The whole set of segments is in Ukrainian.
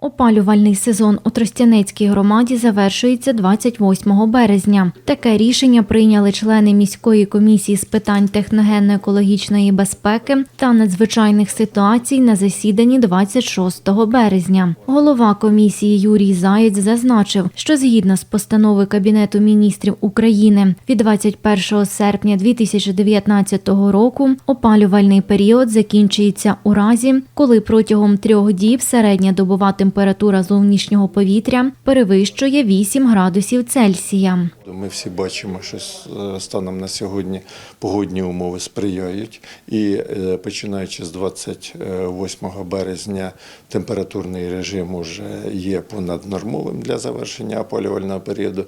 Опалювальний сезон у Тростянецькій громаді завершується 28 березня. Таке рішення прийняли члени міської комісії з питань техногенно-екологічної безпеки та надзвичайних ситуацій на засіданні 26 березня. Голова комісії Юрій Заєць зазначив, що згідно з постанови Кабінету міністрів України від 21 серпня 2019 року опалювальний період закінчується у разі, коли протягом трьох діб середня добова температура зовнішнього повітря перевищує 8 градусів Цельсія. Ми всі бачимо, що е, станом на сьогодні погодні умови сприяють, і е, починаючи з 28 березня температурний режим уже є понаднормовим для завершення опалювального періоду.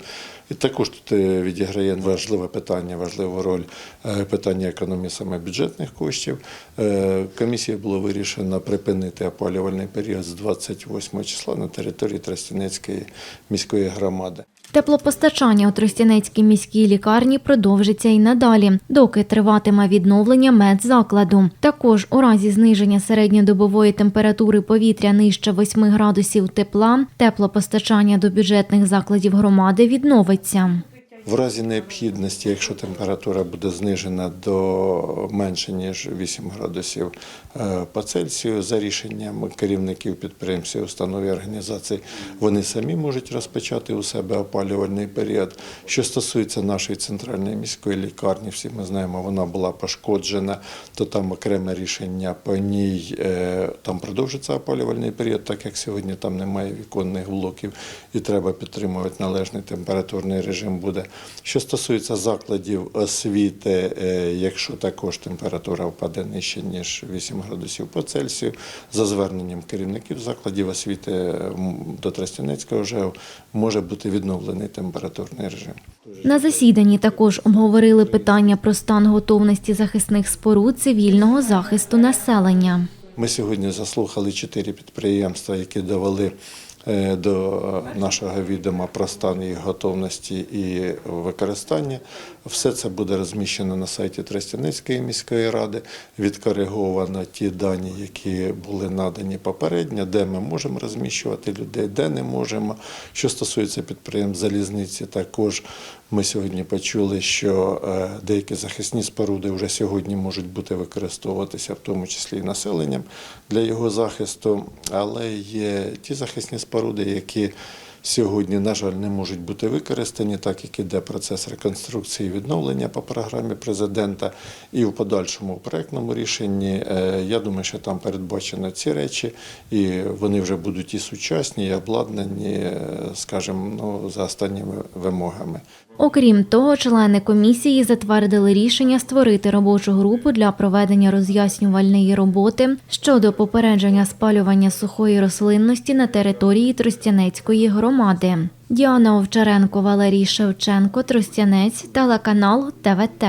І також тут е, відіграє важливе питання, важливу роль питання економії саме бюджетних коштів. Комісією було вирішено припинити опалювальний період з 28 числа на території Тростянецької міської громади. Теплопостачання у Тростянецькій міській лікарні продовжиться і надалі, доки триватиме відновлення медзакладу. Також у разі зниження середньодобової температури повітря нижче 8 градусів тепла, теплопостачання до бюджетних закладів громади відновиться. В разі необхідності, якщо температура буде знижена до менше ніж 8 градусів е, по Цельсію, за рішенням керівників підприємств, установ і організацій, вони самі можуть розпочати у себе опалювальний період. Що стосується нашої центральної міської лікарні, всі ми знаємо, вона була пошкоджена, то там окреме рішення по ній е, там продовжиться опалювальний період, так як сьогодні там немає віконних блоків і треба підтримувати належний температурний режим буде. Що стосується закладів освіти, е, якщо також температура впаде нижче ніж 8 градусів по Цельсію, за зверненням керівників закладів освіти до Тростянецького ЖЕО може бути відновлений температурний режим. На засіданні також обговорили питання про стан готовності захисних споруд цивільного захисту населення. Ми сьогодні заслухали чотири підприємства, які довели е, до нашого відома про стан їх готовності і використання. Все це буде розміщено на сайті Тростянецької міської ради. Відкориговано ті дані, які були надані попередньо, де ми можемо розміщувати людей, де не можемо. Що стосується підприємств залізниці, також ми сьогодні почули, що е, деякі захисні споруди вже сьогодні можуть бути використовуватися, в тому числі і населенням для його захисту. Але є ті захисні споруди, які сьогодні, на жаль, не можуть бути використані, так як іде процес реконструкції і відновлення по програмі президента. І в подальшому проектному рішенні е, я думаю, що там передбачено ці речі, і вони вже будуть і сучасні, і обладнані, е, скажімо, ну, за останніми вимогами. Окрім того, члени комісії затвердили рішення створити робочу групу для проведення роз'яснювальної роботи щодо попередження спалювання сухої рослинності на території Тростянецької громади. Діана Овчаренко, Валерій Шевченко, Тростянець, телеканал ТВТ.